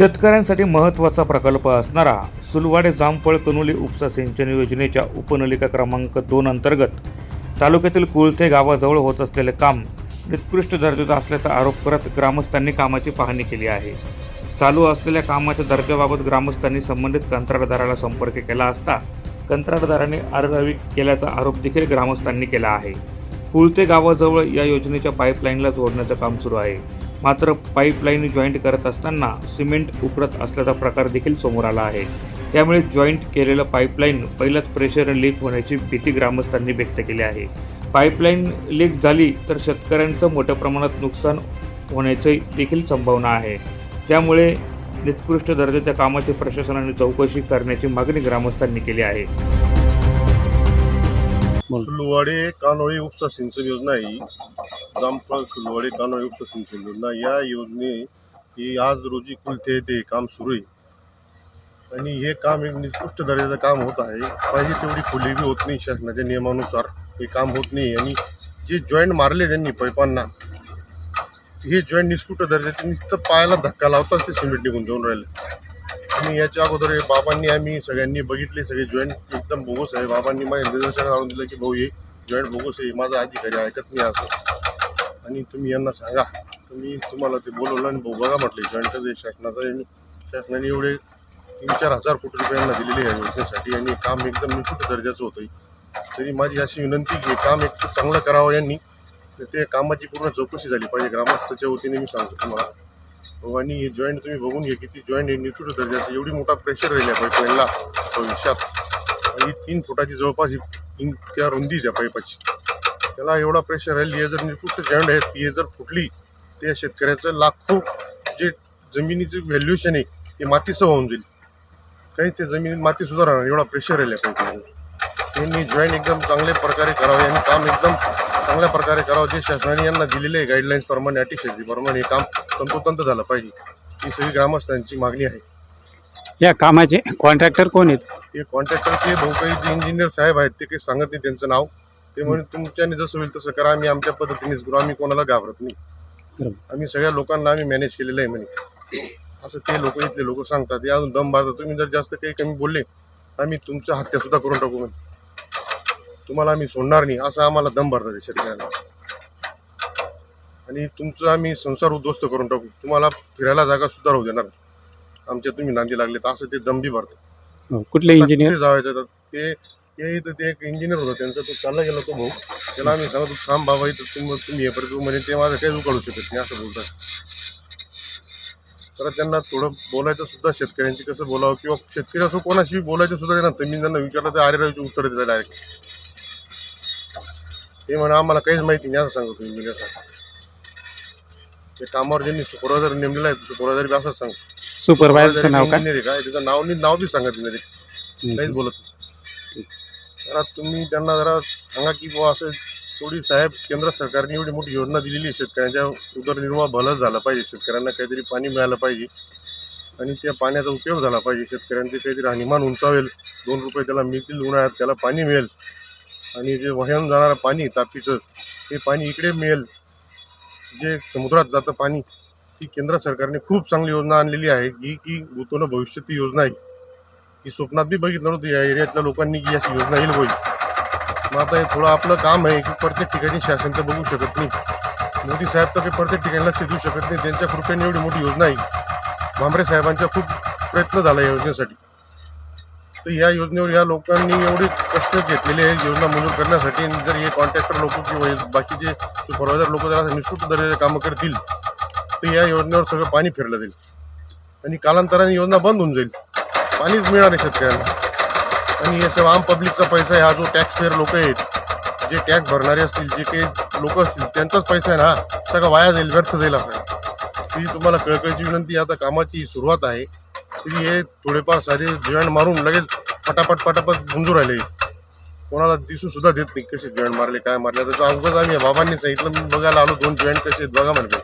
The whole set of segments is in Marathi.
शेतकऱ्यांसाठी महत्त्वाचा प्रकल्प असणारा सुलवाडे जामफळ कनोली उपसा सिंचन योजनेच्या उपनलिका क्रमांक दोन अंतर्गत तालुक्यातील कुळथे गावाजवळ होत असलेले काम निकृष्ट दर्जाचं असल्याचा आरोप करत ग्रामस्थांनी कामाची पाहणी केली आहे. चालू असलेल्या कामाच्या दर्जाबाबत ग्रामस्थांनी संबंधित कंत्राटदाराला संपर्क केला असता कंत्राटदाराने आरडावी केल्याचा आरोप देखील ग्रामस्थांनी केला आहे. कुळते गावाजवळ या योजनेच्या पाईपलाईनला जोडण्याचं काम सुरू आहे. मात्र पाईपलाईन जॉईंट करत असताना सिमेंट उकरत असल्याचा प्रकार देखील समोर आला आहे. त्यामुळे जॉईंट केलेलं पाईपलाईन पहिलाच प्रेशर लीक होण्याची भीती ग्रामस्थांनी व्यक्त केली आहे. पाईपलाईन लीक झाली तर शेतकऱ्यांचं मोठ्या प्रमाणात नुकसान होण्याची देखील संभावना आहे. त्यामुळे निकृष्ट दर्जाच्या कामाची प्रशासनाने चौकशी करण्याची मागणी ग्रामस्थांनी केली आहे. सुलवाडे कानोळी उपसा सिंचन योजना ही जामफळ सुलवाडे कानोळी उपसा सिंचन योजना या योजने ही आज रोजी कुलथे ते काम सुरू आहे. आणि हे काम एक निकृष्ट दर्जाचं काम होत आहे. पाहिजे तेवढी खुली बी होत नाही. शासनाच्या नियमानुसार हे काम होत नाही. आणि जे जॉईंट मारले त्यांनी पैपांना हे जॉईंट निष्कुट दर्जाचे नुसतं पायाला धक्का लावतात ते सिमेंट निघून जाऊन राहिले. आणि याच्या अगोदर हे बाबांनी आम्ही सगळ्यांनी बघितले सगळे जॉईंट एकदम बोगस आहे. बाबांनी माझ्या निदर्शनात आणून दिलं की भाऊ हे जॉईंट बोगस आहे माझा अधिकारी ऐकत नाही असं. आणि तुम्ही यांना सांगा. तुम्ही तुम्हाला ते बोलवलं आणि भाऊ बघा म्हटलं जॉईंट कसं शासनाचं आणि शासनाने एवढे तीन चार हजार कोटी रुपये यांना दिलेले आहे योजनेसाठी आणि काम एकदम निकृष्ट दर्जाचं होतं तरी माझी अशी विनंती की काम एक चांगलं करावं यांनी. तर ते कामाची पूर्ण चौकशी झाली पाहिजे. ग्रामस्थाच्या वतीने मी सांगतो तुम्हाला. आणि हे जॉईंट तुम्ही बघून घ्या किती जॉईंट आहे निकृष्ट दर्जाचं एवढी मोठा प्रेशर राहिला पाईपलाईनला भविष्यात आणि तीन फुटाची जवळपास ही त्या रुंदीच आहे पाईपाची त्याला एवढा प्रेशर राहिली. हे जर निकृष्ट जॉईंट आहे ती जर फुटली त्या शेतकऱ्याचं लाखो जे जमिनीचं व्हॅल्युएशन आहे ते मातीसह होऊन जाईल. काही ते जमिनीत माती सुद्धा राहणार एवढा प्रेशर राहिला पाईपलाईन त्यांनी जॉईंट एकदम चांगल्या प्रकारे करावे आणि काम एकदम चांगल्या प्रकारे करावं जे शासनाने यांना दिलेले आहे गाईडलाईन्स प्रमाणे अटी प्रमाणे हे काम तंतोतंत झालं पाहिजे. ही सगळी ग्रामस्थांची मागणी आहे. या कामाचे कॉन्ट्रॅक्टर कोण आहेत? हे कॉन्ट्रॅक्टर ते भाऊ काही जे इंजिनियर साहेब आहेत ते काही सांगत नाही त्यांचं नाव. ते म्हणे तुमच्याने जसं होईल तसं करा आम्ही आमच्या पद्धतीनेच करू आम्ही कोणाला घाबरत नाही. बरोबर. आम्ही सगळ्या लोकांना आम्ही मॅनेज केलेलं आहे म्हणे. असं ते लोक इथले लोक सांगतात हे अजून दम बाजता तुम्ही जर जास्त काही कमी बोलले आम्ही तुमच्या हत्या सुद्धा करून टाकू म्हणे. तुम्हाला आम्ही सोडणार नाही असं आम्हाला दम भरतात शेतकऱ्यांना. आणि तुमचं आम्ही संसार उद्ध्वस्त करून टाकू. तुम्हाला फिरायला जागा सुद्धा राहू देणार. आमच्या तुम्ही नांदी लागले तर असं ते दमबी भरतात. हो, कुठले इंजिनियर तर ते इथं ते एक इंजिनियर होता त्यांचा तो चालला गेला तो भाऊ. त्याला आम्ही सांगतो थांब बाबा इथं तुम्ही तुम्ही हे तू म्हणजे ते माझं काही उकाडू शकत नाही असं बोलतात. तर त्यांना थोडं बोलायचं सुद्धा शेतकऱ्यांची कसं बोलावं किंवा शेतकरी असं कोणाशी बोलायचं सुद्धा त्यांना मी त्यांना विचारलं तर आरे उत्तर देतात डायरेक्ट ते म्हणा आम्हाला काहीच माहिती नाही असं सांगतो इंजिनियर ते कामावर ज्यांनी सुपरवायझर नेमलेला आहे सुपरवायझर बी असंच सांगतो. सुपरवायझरचं नाव काय? इंजिनियर काय? त्याचं नाव नाही नाव बी सांगत नाही काहीच हम्म. बोलत नाही. जरा तुम्ही त्यांना जरा सांगा की बुवा असं थोडी साहेब केंद्र सरकारने एवढी मोठी योजना दिलेली आहे शेतकऱ्यांच्या उदरनिर्वाह भलं झाला पाहिजे शेतकऱ्यांना काहीतरी पाणी मिळालं पाहिजे आणि त्या पाण्याचा उपयोग झाला पाहिजे शेतकऱ्यांचे काहीतरी राहणीमान उंचावेल दोन रुपये त्याला मिळतील उन्हाळ्यात त्याला पाणी मिळेल. आणि जे वाहून जाणारं पाणी तापीचं ते पाणी इकडे मिळेल. जे समुद्रात जातं पाणी ही केंद्र सरकारने खूप चांगली योजना आणलेली आहे. ही की भूतोनं भविष्य ती योजना आहे. ही स्वप्नात बी बघितलं नव्हतं या एरियातल्या लोकांनी की अशी योजना येईल होईल. मग आता हे थोडं आपलं काम आहे की प्रत्येक ठिकाणी शासन तर बघू शकत नाही. मोदी साहेब तर काही प्रत्येक ठिकाणी लक्ष देऊ शकत नाही. त्यांच्या कृपेने एवढी मोठी योजना आहे. भांबरे साहेबांचा खूप प्रयत्न झाला या योजनेसाठी. तर या योजनेवर या लोकांनी एवढे कष्ट घेतलेले आहे योजना मंजूर करण्यासाठी. जर हे कॉन्ट्रॅक्टर लोक किंवा बाकीचे सुपरवायझर लोक जर निष्कृत दर्जाचे कामं करतील तर या योजनेवर सगळं पाणी फिरलं जाईल. आणि कालांतराने योजना बंद होऊन जाईल. पाणीच मिळणार आहे शेतकऱ्यांना. आणि हे सगळं आम पब्लिकचा पैसा आहे हा जो टॅक्स पेअर लोक आहेत जे टॅक्स भरणारे असतील जे काही लोक असतील त्यांचाच पैसा आहे ना सगळं वाया जाईल व्यर्थ जाईल असं. ती तुम्हाला कळकळीची विनंती आता कामाची सुरुवात आहे. तरी हे थोडेफार सारे जॉईंट मारून लगेच पटापट पटापट गुंजू राहिले. कोणाला दिसू सुद्धा देत नाही कसे जॉईंट मारले काय मारले. त्याचं अवघड आम्ही बाबांनी सांगितलं मी बघायला आलो दोन जॉईंट कसे आहेत बघा म्हणले.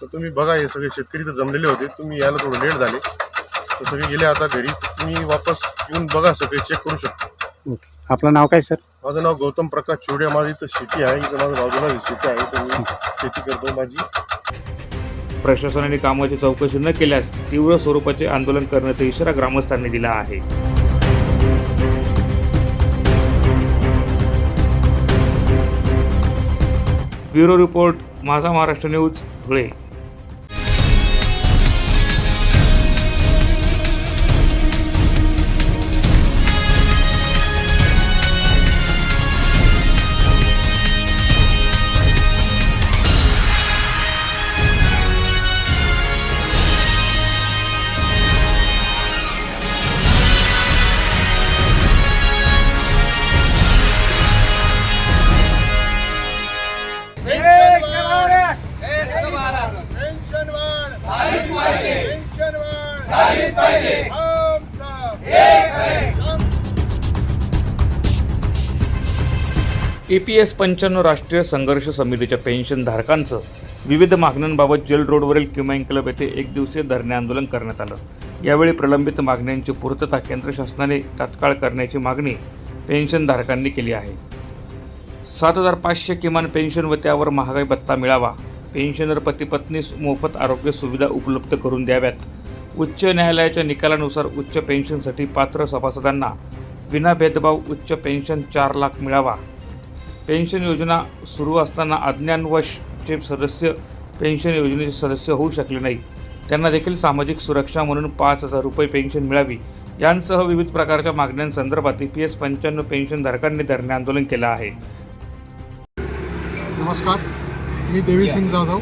तर तुम्ही बघा हे सगळे शेतकरी तर जमलेले होते. तुम्ही यायला थोडं लेट झाले. तर सगळे गेले आता घरी. तुम्ही वापस येऊन बघा सगळे चेक करू शकता. ओके. आपलं नाव काय सर? माझं नाव गौतम प्रकाश चोडिया माझी इथं शेती आहे. इथं माझं बाजूला शेती आहे. तर मी शेती करतो माझी. प्रशासनाने कामाची चौकशी न केल्यास तीव्र स्वरूपाचे आंदोलन करण्याचा इशारा ग्रामस्थांनी दिला आहे. Bureau report Majha Maharashtra news Dhule. A P S पंच्याण्णव राष्ट्रीय संघर्ष समितीच्या पेन्शनधारकांचं विविध मागण्यांबाबत जेल रोडवरील क्युमाइन क्लब येथे एक दिवसीय धरणे आंदोलन करण्यात आलं. यावेळी प्रलंबित मागण्यांची पूर्तता केंद्र शासनाने तात्काळ करण्याची मागणी पेन्शनधारकांनी केली आहे. सात हजार पाचशे किमान पेन्शन व त्यावर महागाई भत्ता मिळावा पेन्शनर पती पत्नीस मोफत आरोग्य सुविधा उपलब्ध करून द्याव्यात. उच्च न्यायालयाच्या निकालानुसार उच्च पेन्शनसाठी पात्र सभासदांना विना भेदभाव उच्च पेन्शन चार लाख मिळावा. पेन्शन योजना सुरू असताना अज्ञानवशचे सदस्य पेन्शन योजनेचे सदस्य होऊ शकले नाही त्यांना देखील सामाजिक सुरक्षा म्हणून पाच हजार रुपये पेन्शन मिळावी. यांसह विविध प्रकारच्या मागण्यांसंदर्भात ई पी एस पंच्याण्णव पेन्शनधारकांनी धरणे आंदोलन केलं आहे. नमस्कार. मी Devisingh Jadhav.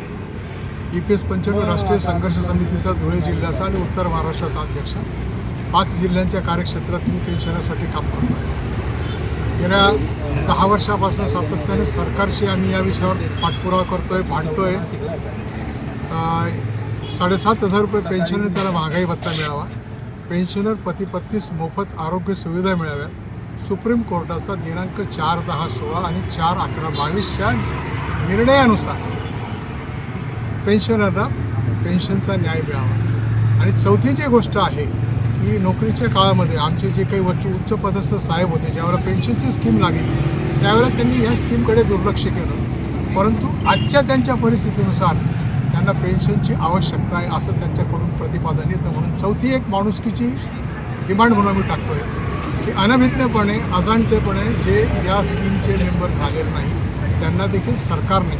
E P S पंच्याण्णव राष्ट्रीय संघर्ष समितीचा धुळे जिल्ह्याचा आणि उत्तर महाराष्ट्राचा अध्यक्ष. पाच जिल्ह्यांच्या कार्यक्षेत्रात मी पेन्शनसाठी काम करतो आहे गेल्या दहा वर्षापासून सातत्याने सरकारशी आम्ही या विषयावर पाठपुरावा करतो आहे भांडतो आहे साडेसात हजार रुपये पेन्शन त्याला महागाई भत्ता मिळावा. पेन्शनर पती पत्नीस मोफत आरोग्य सुविधा मिळाव्यात. सुप्रीम कोर्टाचा दिनांक चार दहा सोळा आणि चार अकरा बावीसच्या निर्णयानुसार पेन्शनरना पेन्शनचा न्याय मिळावा. आणि चौथी जी गोष्ट आहे की नोकरीच्या काळामध्ये आमचे जे काही उच्च उच्च पदस्थ साहेब होते ज्यावेळेला पेन्शनची स्कीम लागली त्यावेळेला त्यांनी ह्या स्कीमकडे दुर्लक्ष केलं परंतु आजच्या त्यांच्या परिस्थितीनुसार त्यांना पेन्शनची आवश्यकता आहे असं त्यांच्याकडून प्रतिपादन येतं म्हणून चौथी एक माणुसकीची डिमांड म्हणून आम्ही टाकतो आहे की अनभिज्ञपणे अजाणतेपणे जे या स्कीमचे मेंबर झालेले नाही त्यांना देखील सरकारने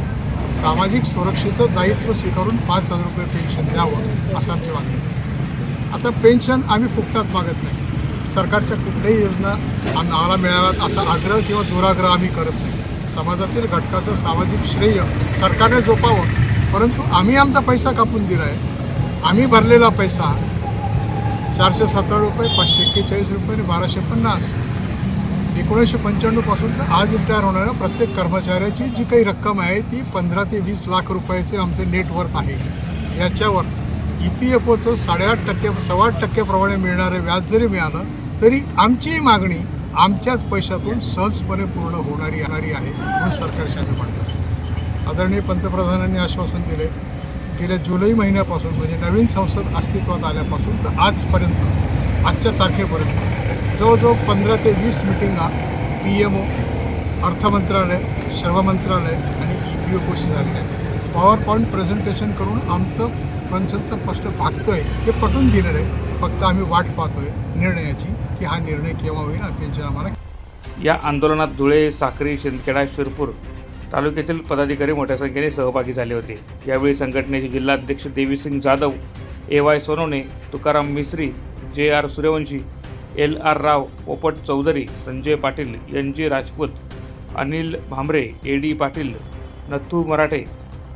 सामाजिक सुरक्षेचं दायित्व स्वीकारून पाच हजार रुपये पेन्शन द्यावं असं आमची मागणी आहे. आता पेन्शन आम्ही फुकटात मागत नाही. सरकारच्या कुठल्याही योजना आम्हाला मिळाव्यात असा आग्रह किंवा दुराग्रह आम्ही करत नाही. समाजातील घटकाचं सामाजिक श्रेय सरकारने जोपावं. परंतु आम्ही आमचा पैसा कापून दिला आहे आम्ही भरलेला पैसा चारशे सत्तर रुपये पाचशे एक्केचाळीस रुपये आणि बाराशे पन्नास. एकोणीसशे पंच्याण्णवपासून तर आज रिटायर होणाऱ्या प्रत्येक कर्मचाऱ्याची जी काही रक्कम आहे ती पंधरा ते वीस लाख रुपयाचे आमचे नेटवर्क आहे. याच्यावर ई पी एफ ओचं साडेआठ टक्के सव्वा आठ टक्क्याप्रमाणे मिळणारे व्याज जरी मिळालं तरी आमची मागणी आमच्याच पैशातून सहजपणे पूर्ण होणारी येणारी आहे म्हणून सरकारशी आम्ही आदरणीय पंतप्रधानांनी आश्वासन दिले गेल्या जुलै महिन्यापासून म्हणजे नवीन संसद अस्तित्वात आल्यापासून तर आजपर्यंत आजच्या तारखेपर्यंत जवळजवळ पंधरा ते वीस मिटिंगा पी एम ओ अर्थ मंत्रालय श्रम मंत्रालय आणि ई पी ओ कोशी झालेल्या आहेत. पॉवर पॉईंट प्रेझेंटेशन करून आमचं पेन्शनचा प्रश्न भागतोय हे पटवून दिलेलं आहे. फक्त आम्ही वाट पाहतोय निर्णयाची की हा निर्णय केव्हा होईल पेन्शन आम्हाला या आंदोलनात धुळे साक्री शिंदखेडा शिरपूर तालुक्यातील पदाधिकारी मोठ्या संख्येने सहभागी झाले होते. यावेळी संघटनेचे जिल्हाध्यक्ष Devisingh Jadhav A Y Sonawane Tukaram Mishri J R Suryawanshi L R Rao Popat Chaudhari Sanjay Patil N G Rajput Anil Bhambare A D Patil Nathu Marathe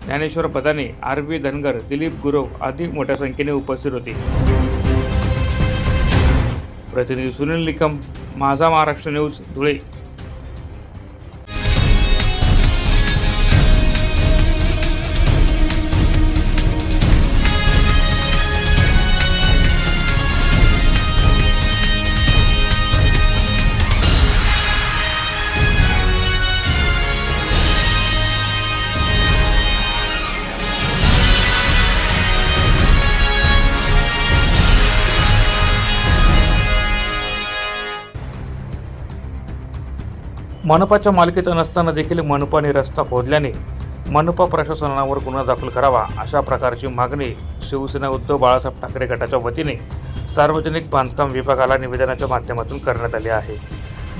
Dnyaneshwar Badane R V Dhangar Dilip Gurav आदी मोठ्या संख्येने उपस्थित होते. प्रतिनिधी सुनील निकम माझा महाराष्ट्र न्यूज धुळे. मनपाच्या मालकीचा नसताना देखील मनपाने रस्ता खोदल्याने मनपा प्रशासनावर गुन्हा दाखल करावा अशा प्रकारची मागणी शिवसेना उद्धव बाळासाहेब ठाकरे गटाच्या वतीने सार्वजनिक बांधकाम विभागाला निवेदनाच्या माध्यमातून करण्यात आले आहे.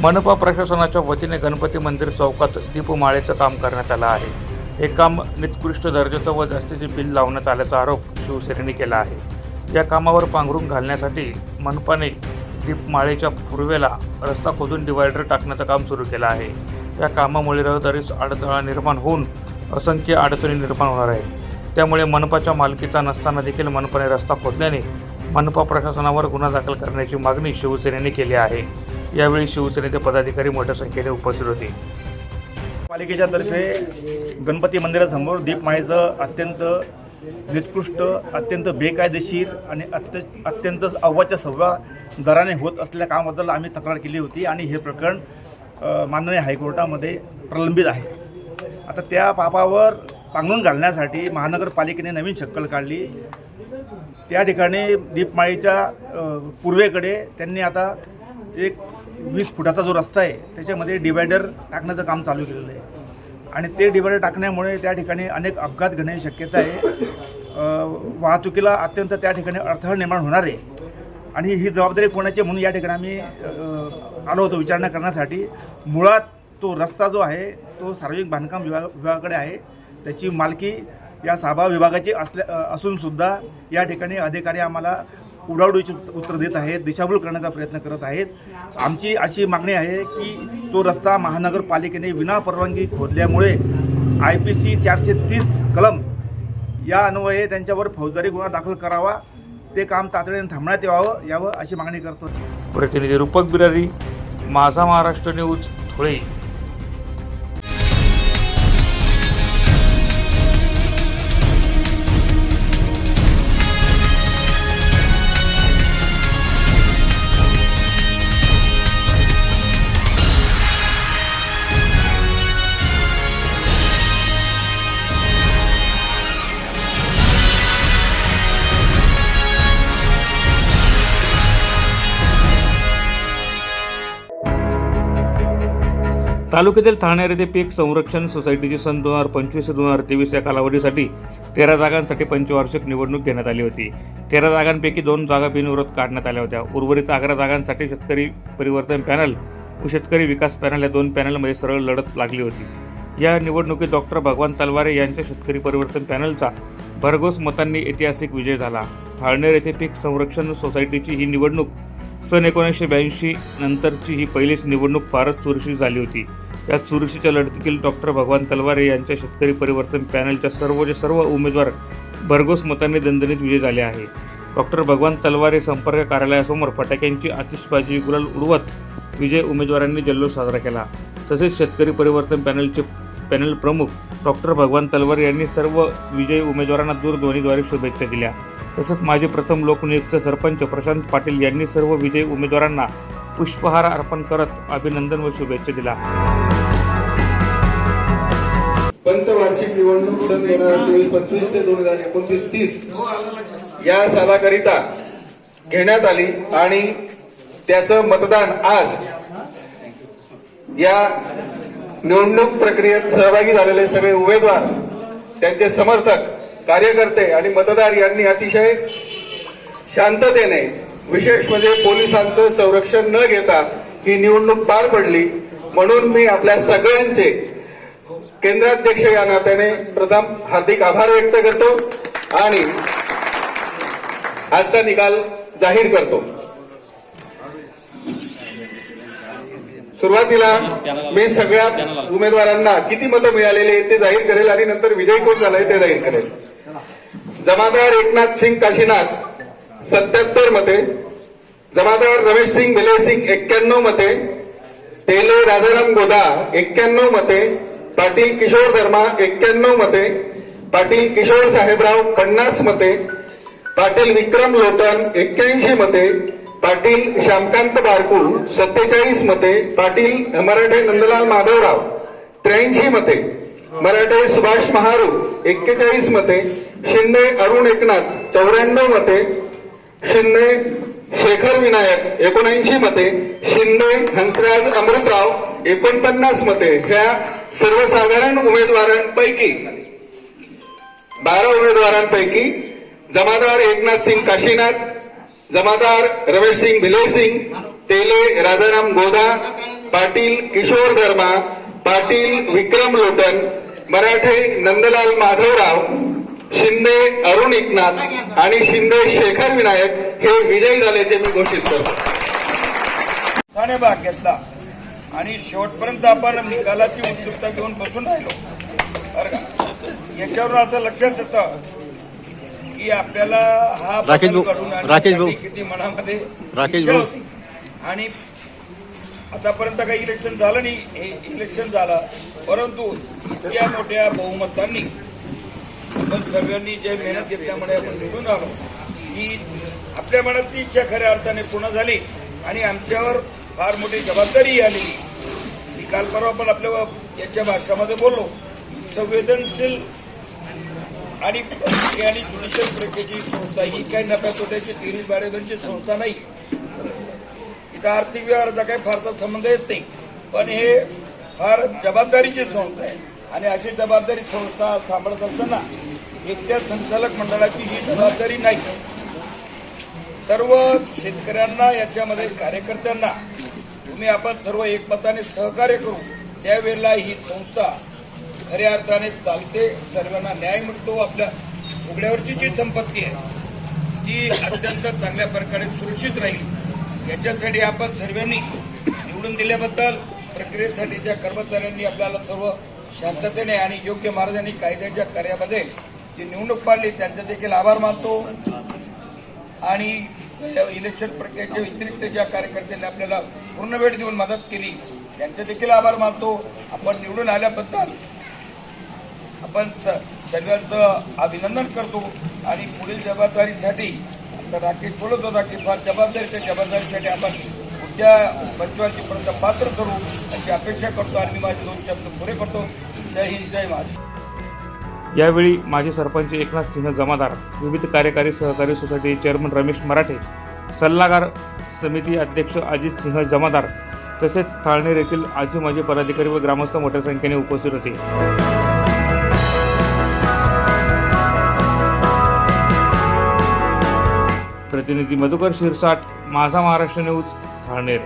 मनपा प्रशासनाच्या वतीने गणपती मंदिर चौकात दीपमाळेचं काम करण्यात आलं आहे. हे काम निकृष्ट दर्जाचं व जास्तीचे बिल लावण्यात आल्याचा आरोप शिवसेनेने केला आहे. या कामावर पांघरून घालण्यासाठी मनपाने दीपमाळेच्या पूर्वेला रस्ता खोदून डिवायडर टाकण्याचं काम सुरू केलं आहे. या कामामुळे रहदारीस अडथळा निर्माण होऊन असंख्य अडचणी निर्माण होणार आहे त्यामुळे मनपाच्या मालकीचा नसताना देखील मनपाने रस्ता खोदल्याने मनपा प्रशासनावर गुन्हा दाखल करण्याची मागणी शिवसेनेने केली आहे. यावेळी शिवसेनेचे पदाधिकारी मोठ्या संख्येने उपस्थित होते. पालिकेच्या तर्फे गणपती मंदिरासमोर दीपमाळेचं अत्यंत निकृष्ट अत्यंत बेकायदेशीर आणि अत्य अत्यंत अव्वाच्या सव्वा दराने होत असलेल्या कामाबद्दल आम्ही तक्रार केली होती आणि हे प्रकरण माननीय हायकोर्टामध्ये प्रलंबित आहे. आता त्या पापावर पांघरून घालण्यासाठी महानगरपालिकेने नवीन शक्कल काढली. त्या ठिकाणी दीपमाळीच्या पूर्वेकडे त्यांनी आता एक वीस फुटाचा जो रस्ता आहे त्याच्यामध्ये डिवायडर टाकण्याचं काम चालू केलेलं आहे. आणि ते डिवायडर टाकण्यामुळे त्या ठिकाणी अनेक अपघात घडण्याची शक्यता आहे. वाहतुकीला अत्यंत त्या ठिकाणी अडथळा निर्माण होणार आहे. आणि ही जबाबदारी कोणाची म्हणून या ठिकाणी आम्ही आलो होतो विचारणा करण्यासाठी. मुळात तो रस्ता जो आहे तो सार्वजनिक बांधकाम विभाग विभागाकडे आहे. त्याची मालकी या सभा विभागाची असल्या असूनसुद्धा या ठिकाणी अधिकारी आम्हाला उडावडीचे उत्तर देत आहेत दिशाभूल करण्याचा प्रयत्न करत आहेत. आमची अशी मागणी आहे की तो रस्ता महानगरपालिकेने विनापरवानगी खोदल्यामुळे आय पी सी चारशे तीस कलम या अन्वये त्यांच्यावर फौजदारी गुन्हा दाखल करावा ते काम तातडीने थांबण्यात यावं यावं अशी मागणी करतो. प्रतिनिधी रूपक बिरारी माझा महाराष्ट्र न्यूज धुळे. तालुक्यातील ठाणे येथे पीक संरक्षण सोसायटीची सन दोन हजार पंचवीस ते दोन हजार तेवीस या कालावधीसाठी तेरा जागांसाठी पंचवार्षिक निवडणूक घेण्यात आली होती. तेरा जागांपैकी दोन जागा बिनविरोध काढण्यात आल्या होत्या. उर्वरित अकरा जागांसाठी शेतकरी परिवर्तन पॅनल व शेतकरी विकास पॅनल या दोन पॅनलमध्ये सरळ लढत लागली होती. या निवडणुकीत डॉक्टर भगवान तलवारे यांच्या शेतकरी परिवर्तन पॅनलचा भरघोस मतांनी ऐतिहासिक विजय झाला. फाळनेर येथे पीक संरक्षण सोसायटीची ही निवडणूक सन एकोणीसशे ब्याऐंशी नंतरची ही पहिलीच निवडणूक फारच चुरशी झाली होती. या चुरशीच्या लढतीतील डॉक्टर भगवान तलवारे यांच्या शेतकरी परिवर्तन पॅनलच्या सर्वचे सर्व उमेदवार भरघोस मतांनी दणदणीत विजय झाले आहे. डॉक्टर भगवान तलवारे संपर्क कार्यालयासमोर फटाक्यांची आतिषबाजी गुलाल उडवत विजय उमेदवारांनी जल्लोष साजरा केला. तसेच शेतकरी परिवर्तन पॅनलचे पॅनल प्रमुख डॉक्टर भगवान तलवार यांनी सर्व विजयी उमेदवारांना दूरध्वनीद्वारे शुभेच्छा दिल्या. तसंच माजी प्रथम लोकनियुक्त सरपंच प्रशांत पाटील यांनी सर्व विजयी उमेदवारांना पुष्पहार अर्पण करत अभिनंदन व शुभेच्छा दिल्या. पंचवार्षिक निवडणूक सन दोन हजार चोवीस पंचवीस ते दोन हजार एकोणतीस तीस. या सालाकरिता घेण्यात आली आणि त्याचं मतदान आज या निवडणूक प्रक्रियेत सहभागी झालेले सगळे उमेदवार त्यांचे समर्थक कार्यकर्ते आणि मतदार यांनी अतिशय शांततेने विशेष म्हणजे पोलिसांचं संरक्षण न घेता ही निवडणूक पार पडली. म्हणून मी आपल्या सगळ्यांचे केंद्राध्यक्ष या नात्याने प्रथम हार्दिक आभार व्यक्त करतो आणि आजचा निकाल जाहीर करतो. सुरुवातीला मी सगळ्या उमेदवारांना किती मतं मिळालेले ते जाहीर करेल आणि नंतर विजय कोण झालाय ते जाहीर करेल. जमादार एकनाथ सिंग काशीनाथ सत्याहत्तर मते. जमादार रमेश सिंग भिले सिंग एक्क्याण्णव मते. तेले राजाराम गोदा एक्क्याण्णव मते. पाटील किशोर धर्मा एक्क्याण्णव मते पाटील किशोर साहेबराव पन्नास मते पाटील विक्रम लोटन एक्क्याऐंशी मते पाटील श्यामकांत बारकुल सत्तेचाळीस मते पाटील मराठे नंदलाल माधवराव त्र्याऐंशी मते मराठे सुभाष महारू एक्केचाळीस मते शिंदे अरुण एकनाथ चौऱ्याण्णव मते शिंदे शेखर विनायक एकोणऐंशी मते शिंदे हंसराज अमृतराव एकोणपन्नास मते ह्या सर्वसाधारण उमेदवारांपैकी बारा उमेदवारांपैकी जमादार एकनाथ सिंग काशीनाथ जमादार रमेश सिंग भिले सिंग तेले राजाराम गोधा पाटील किशोर धर्मा पाटील विक्रम लोटन मराठे नंदलाल माधवराव शिंदे अरुण एकनाथ आणि शिंदे शेखर विनायक हे विजयी झाल्याचे मी घोषित करतो. भाग घेतला. आणि शेवटपर्यंत आपण निकालाची उत्सुकता घेऊन बसून राहिलो. याच्यावर असं लक्षात येतं की आपल्याला हा राकेश राकेश किती मनामध्ये राकेश. आणि आतापर्यंत काही इलेक्शन झालं नाही हे इलेक्शन झालं. परंतु इतक्या मोठ्या बहुमतांनी आपण सर्वांनी जे मेहनत घेतल्यामुळे आपण निवडून आलो. ही आपल्या मनातली इच्छा खऱ्या अर्थाने पूर्ण झाली आणि आमच्यावर फार मोठी जबाबदारी आली. मी काल परवा आपण आपल्या याच्या भाषणामध्ये बोललो. संवेदनशील आणि आणि ज्युडिशियल प्रक्रियेची संस्था ही काही नफ्या तोट्याची तिरीज बाळेबंदची संस्था नाही. इथं आर्थिक व्यवहाराचा काही फारसा संबंध येत नाही. पण हे फार जबाबदारीची संस्था आहे. आणि अशी जबाबदारी संस्था सांभाळत असताना एकट्या संचालक मंडळाची ही जबाबदारी नाही. सर्व शेतकऱ्यांना याच्यामध्ये कार्यकर्त्यांना तुम्ही आपण सर्व एकमताने सहकार्य करू. त्यावेळेला ही संस्था खऱ्या अर्थाने चालते. सर्वांना न्याय मिळतो. आपल्या उघड्यावरची जी संपत्ती आहे ती अत्यंत चांगल्या प्रकारे सुरक्षित राहील. याच्यासाठी आपण सर्वांनी निवडून दिल्याबद्दल प्रक्रियेसाठीच्या कर्मचाऱ्यांनी आपल्याला सर्व शांततेने आणि योग्य मार्गाने कायद्याच्या कार्यामध्ये जी निवडणूक पाडली त्यांचे देखील आभार मानतो. आणि इलेक्शन प्रक्रियेच्या व्यतिरिक्त ज्या कार्यकर्त्यांनी आपल्याला पूर्ण वेळ देऊन मदत केली त्यांचे देखील आभार मानतो. आपण निवडून आल्याबद्दल आपण स- सर्वांचं अभिनंदन करतो. आणि पुढील जबाबदारीसाठी आता राखी बोलत होता की फार जबाबदारीच्या जबाबदारीसाठी आपण पुढच्या पंचवार्षीपर्यंत पात्र करू अशी अपेक्षा करतो. आणि मी माझे दोन शब्द पुरे करतो. जय हिंद जय महाराष्ट्र. यावेळी माजी सरपंच एकनाथ सिंह जमादार विविध कार्यकारी सहकारी सोसायटी चेअरमन रमेश मराठे सल्लागार समिती अध्यक्ष अजित सिंह जमादार तसेच थाळनेर येथील आजी माजी पदाधिकारी व ग्रामस्थ मोठ्या संख्येने उपस्थित होते. प्रतिनिधी मधुकर शिरसाट माझा महाराष्ट्र न्यूज थाळनेर.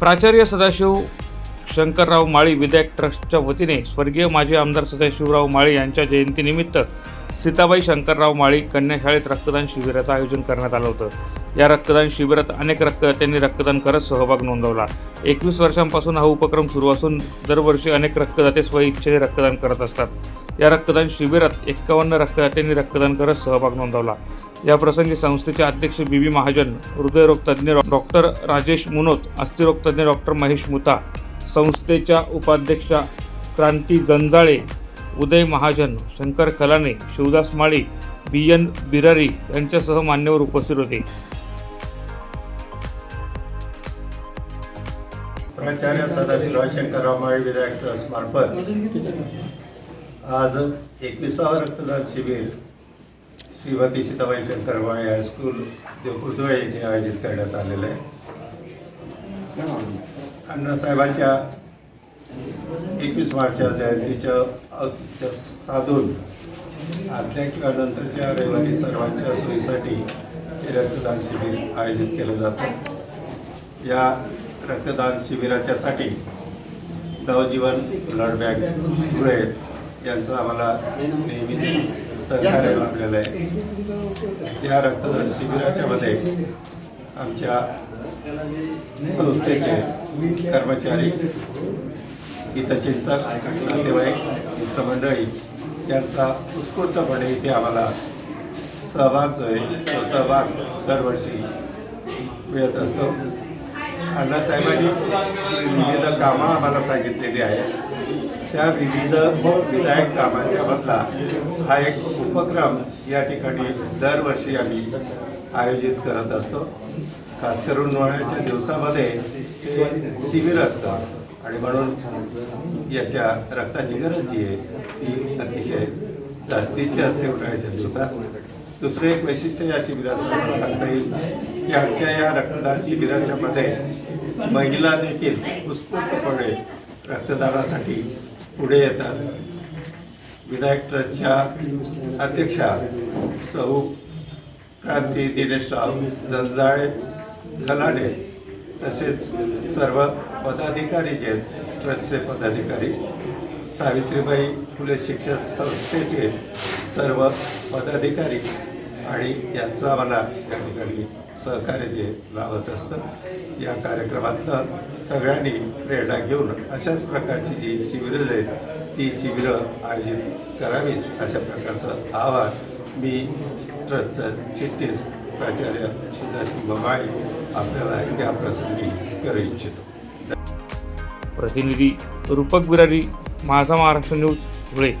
प्राचार्य सदाशिव शंकरराव माळी विधायक ट्रस्टच्या वतीने स्वर्गीय माजी आमदार सदाशिवराव माळी यांच्या जयंतीनिमित्त सीताबाई शंकरराव माळी कन्याशाळेत रक्तदान शिबिराचं आयोजन करण्यात आलं होतं. या रक्तदान शिबिरात अनेक रक्तदात्यांनी रक्तदान करत सहभाग नोंदवला. एकवीस वर्षांपासून हा उपक्रम सुरू असून दरवर्षी अनेक रक्तदाते स्वइच्छेने रक्तदान करत असतात. या रक्तदान शिबिरात एक्कावन्न रक्तदात्यांनी रक्तदान करत सहभाग नोंदवला. या प्रसंगी संस्थेचे अध्यक्ष बी बी महाजन हृदयरोग तज्ज्ञ डॉक्टर राजेश मुनोत अस्थिरोग तज्ज्ञ डॉक्टर महेश मुता संस्थेच्या उपाध्यक्षा क्रांती जंजाळे उदय महाजन शंकर खलाने शिवदास माळी बी एन बिरारी यांच्यासह मान्यवर उपस्थित होते. प्राचार्य सदाशिवराव शंकरराव माळी विधायक मार्फत आज एकविसावं रक्तदान शिबिर श्रीमती सीताबाई शंकरमाळी हायस्कूल देवपुरधुळे येथे आयोजित करण्यात आलेलं आहे. अण्णासाहेबांच्या एकवीस मार्चच्या जयंतीच्या औचित्य साधून आजच्या किंवा नंतरच्या रविवारी सर्वांच्या सोयीसाठी हे रक्तदान शिबिर आयोजित केलं जातं. या रक्तदान शिबिराच्यासाठी नवजीवन ब्लड बँक धुळे यांचं आम्हाला नेहमी सहकार्य लाभलेलं आहे. या रक्तदान शिबिराच्या मध्ये आमच्या संस्थेचे कर्मचारी हितचिंतक नातेवाईक मित्रमंडळी यांचा उत्स्फूर्तपणे इथे आम्हाला सहभाग जो आहे तो सहभाग दरवर्षी मिळत असतो. अण्णासाहेबांनी विविध कामं आम्हाला सांगितलेली आहेत त्या विविध विधायक कामांच्या मधला हा एक उपक्रम या ठिकाणी दरवर्षी आम्ही आयोजित करत असतो. खास करून उन्हाळ्याच्या दिवसामध्ये ते शिबिर असतं आणि म्हणून याच्या रक्ताची गरज जी आहे ती अतिशय जास्तीची असते उन्हाळ्याच्या दिवसात. दुसरं एक वैशिष्ट्य या शिबिराचं सांगता येईल की आमच्या या रक्तदान शिबिराच्या मध्ये महिला देखील उत्स्फूर्तपणे रक्तदानासाठी पुढे येतात. विनायक ट्रस्टच्या अध्यक्षा सौ क्रांती दिनेशराव जंजाळे गलाडे तसेच सर्व पदाधिकारी जे आहेत ट्रस्टचे पदाधिकारी सावित्रीबाई फुले शिक्षण संस्थेचे सर्व पदाधिकारी आणि यांचं आम्हाला या ठिकाणी सहकार्य जे लावत असतं या कार्यक्रमातनं सगळ्यांनी प्रेरणा घेऊन अशाच प्रकारची जी शिबिरं आहेत ती शिबिरं आयोजित करावीत अशा प्रकारचं आवाहन मी ट्रस्टचं चिट्टीस प्राचार्य सदाशिव बमाळे आपल्याला या प्रसंगी करू इच्छितो. प्रतिनिधी रूपक बिरारी माझा महाराष्ट्र न्यूज धुळे.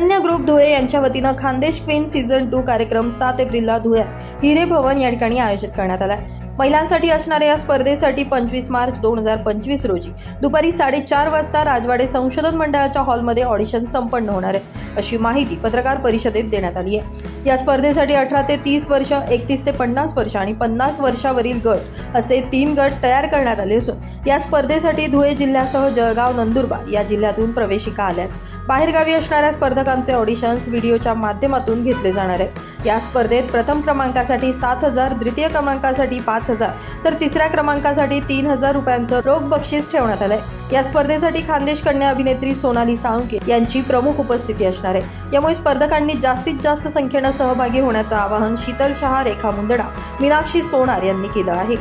अनन्या ग्रुप धुळे यांच्या वतीनं खानदेश क्वीन सीझन टू कार्यक्रम सात एप्रिलला धुळ्यात हिरे भवन या ठिकाणी आयोजित करण्यात आला महिलांसाठी असणाऱ्या या स्पर्धेसाठी पंचवीस मार्च दोन हजार पंचवीस रोजी दुपारी साडेचार वाजता राजवाडे संशोधन मंडळाच्या हॉलमध्ये ऑडिशन संपन्न होणार आहे अशी माहिती पत्रकार परिषदेत देण्यात आली आहे. या स्पर्धेसाठी अठरा ते तीस वर्ष एकतीस ते पन्नास वर्ष आणि पन्नास वर्षावरील गट असे तीन गट तयार करण्यात आले असून या स्पर्धेसाठी धुळे जिल्ह्यासह जळगाव नंदुरबार या जिल्ह्यातून प्रवेशिका आल्यात. बाहेरगावी असणाऱ्या स्पर्धकांचे ऑडिशन्स व्हिडिओच्या माध्यमातून घेतले जाणार आहेत. या स्पर्धेत प्रथम क्रमांकासाठी सात हजार द्वितीय क्रमांकासाठी पाच हजार तर तिसऱ्या क्रमांकासाठी तीन हजार रुपयांचं रोख बक्षीस ठेवण्यात आलंय. या स्पर्धेसाठी खानदेश कन्या अभिनेत्री सोनाली साळुंके यांची प्रमुख उपस्थिती असणार आहे. यामुळे स्पर्धकांनी जास्तीत जास्त संख्येनं सहभागी होण्याचं आवाहन शीतल शहा रेखा मुंदडा मीनाक्षी सोनार यांनी केलं आहे.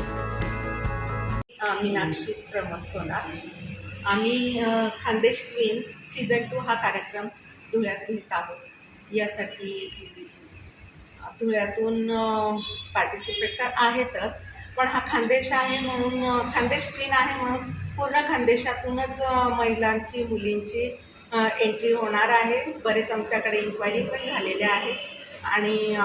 मीनाक्षी प्रमोद सोनार. आम्ही खानदेश क्वीन सीझन टू हा कार्यक्रम धुळ्यात घेत आहोत. यासाठी धुळ्यातून पार्टिसिपेट तर आहेतच पण हा खानदेश आहे म्हणून खानदेश क्वीन आहे म्हणून पूर्ण खानदेशातूनच महिलांची मुलींची एंट्री होणार आहे. बरेच आमच्याकडे इन्क्वायरी पण झालेल्या आहेत. आणि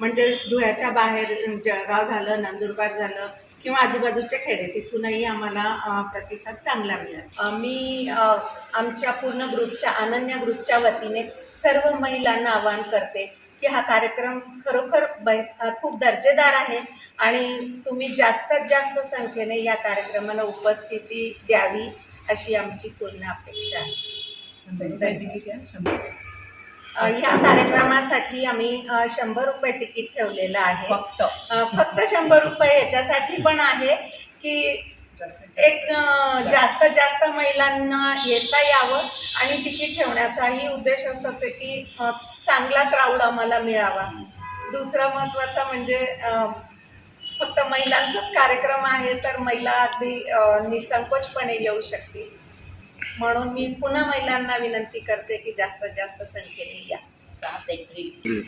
म्हणजे धुळ्याच्या बाहेर जळगाव झालं नंदुरबार झालं किंवा आजूबाजूचे खेडे तिथूनही आम्हाला प्रतिसाद चांगला मिळाला. मी आमच्या पूर्ण ग्रुपच्या अनन्या ग्रुपच्या वतीने सर्व महिलांना आवाहन करते की हा कार्यक्रम खरोखर बै खूप दर्जेदार आहे आणि तुम्ही जास्तीत जास्त संख्येने या कार्यक्रमाला उपस्थिती द्यावी अशी आमची पूर्ण अपेक्षा आहे. या कार्यक्रमासाठी आम्ही शंभर रुपये तिकीट ठेवलेलं आहे. फक्त. फक्त शंभर रुपये याच्यासाठी पण आहे की एक जास्तीत जास्त महिलांना येता यावं आणि तिकीट ठेवण्याचाही उद्देश असाच आहे की चांगला क्राऊड आम्हाला मिळावा. दुसरा महत्त्वाचा म्हणजे फक्त महिलांचाच कार्यक्रम आहे तर महिला अगदी निसंकोचपणे येऊ शकतील. म्हणून मी पुन्हा महिलांना विनंती करते कि जास्तीत जास्त संख्येने या.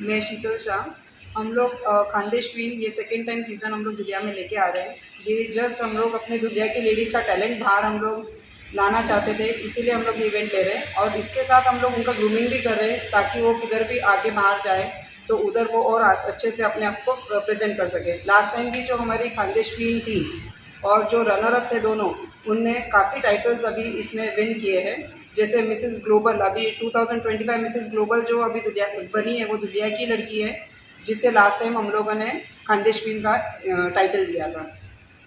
मैं शीतल शाह हम लोग खानदेश क्वीन ये सेकेंड टाइम सीज़न हम लोग दुनिया में लेके आ रहे हैं. ये जस्ट हम लोग अपने दुनिया की लेडीज़ का टैलेंट बाहर हम लोग लाना चाहते थे, इसीलिए हम लोग ये इवेंट ले रहे हैं. और इसके साथ हम लोग उनका ग्रूमिंग भी कर रहे हैं ताकि वो किधर भी आगे बाहर जाए तो उधर वो और अच्छे से अपने आप को प्रेजेंट कर सके. लास्ट टाइम की जो हमारी खानदेश क्वीन थी और जो रनर अप थे दोनों उनने काफ़ी टाइटल्स अभी इसमें विन किए हैं। जैसे मिसेस ग्लोबल अभी 2025 मिसेस ग्लोबल जो अभी दुलिया बनी है वो दुलिया की लड़की है जिससे लास्ट टाइम हम लोगों ने खानदेश क्वीन का टाइटल दिया था।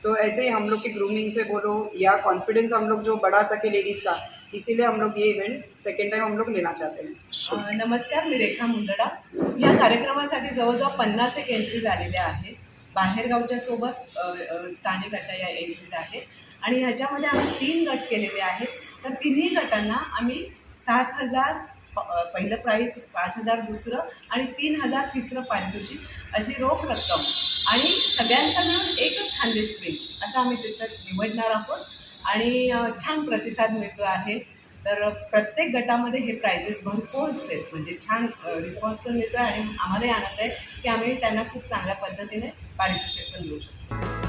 तो ऐसे ही हम लोग की ग्रूमिंग से बोलो या कॉन्फिडेंस हम लोग जो बढ़ा सके लेडीज़ का इसीलिए हम लोग ये इवेंट्स सेकेंड टाइम हम लोग लेना चाहते हैं। नमस्कार मी रेखा मुंदडा. या कार्यक्रमासाठी जवळजवळ पन्नास एक एंट्रीज आलेल्या आहेत. बाहेरगावच्या सोबत स्थानिक अशा या एंट्रीज आहेत. आणि ह्याच्यामध्ये आम्ही तीन गट केलेले आहेत. तर तिन्ही गटांना आम्ही सात हजार प- पहिलं प्राईज पाच हजार दुसरं आणि तीन हजार तिसरं पारितोषिक अशी रोख रक्कम. आणि सगळ्यांचा मिळून एकच खानदेश क्वीन असं आम्ही तिथं निवडणार आहोत. आणि छान प्रतिसाद मिळतो आहे. तर प्रत्येक गटामध्ये हे प्राइजेस भरपूर आहेत. म्हणजे छान रिस्पॉन्स पण मिळतो आहे आणि आम्हालाही आनंद आहे की आम्ही त्यांना खूप चांगल्या पद्धतीने पारितोषिक पण देऊ शकतो.